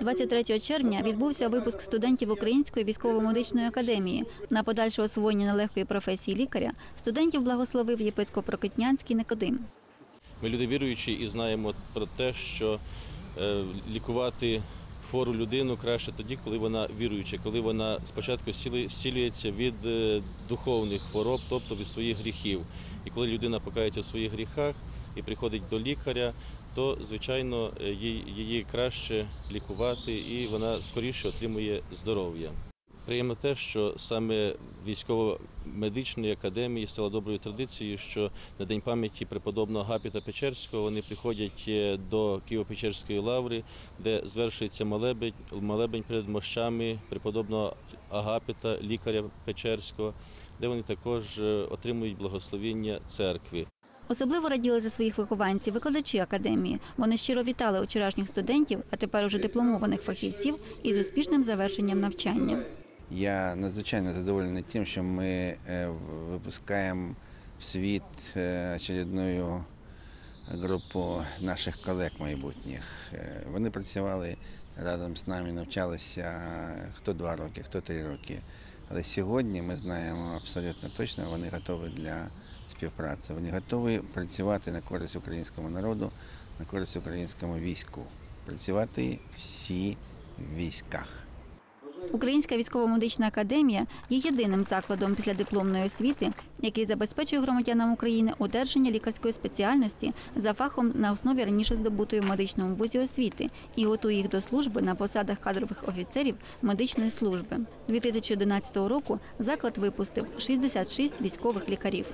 23 червня відбувся випуск студентів Української військово-медичної академії. На подальше освоєння нелегкої професії лікаря студентів благословив єпископ Прокитнянський Никодим. Ми люди віруючі і знаємо про те, що е, лікувати хвору людину краще тоді, коли вона віруюча, коли вона спочатку зцілюється від е, духовних хвороб, тобто від своїх гріхів. І коли людина покається в своїх гріхах і приходить до лікаря, то звичайно е, її краще лікувати і вона скоріше отримує здоров'я. Приємно те, що саме військово-медичної академії стало доброю традицією, що на день пам'яті преподобного Гапіта Печерського вони приходять е, до Києво-Печерської лаври, де звершується молебень, молебень перед мощами преподобного Агапіта, лікаря Печерського, де вони також е, отримують благословіння церкви. Особливо раділи за своїх вихованців викладачі академії. Вони щиро вітали вчорашніх студентів, а тепер уже дипломованих фахівців із успішним завершенням навчання. Я надзвичайно задоволений тим, що ми е, випускаємо в світ е, очередную групу наших колег майбутніх. Е, Вони працювали разом з нами, навчалися хто два роки, хто три роки. Але сьогодні ми знаємо абсолютно точно, вони готові для співпраці. Вони готові працювати на користь українському народу, на користь українському війську. Працювати всі в військах. Українська військово-медична академія є єдиним закладом після дипломної освіти, який забезпечує громадянам України одержання лікарської спеціальності за фахом на основі раніше здобутої в медичному вузі освіти і готує їх до служби на посадах кадрових офіцерів медичної служби. 2011 року заклад випустив 66 військових лікарів.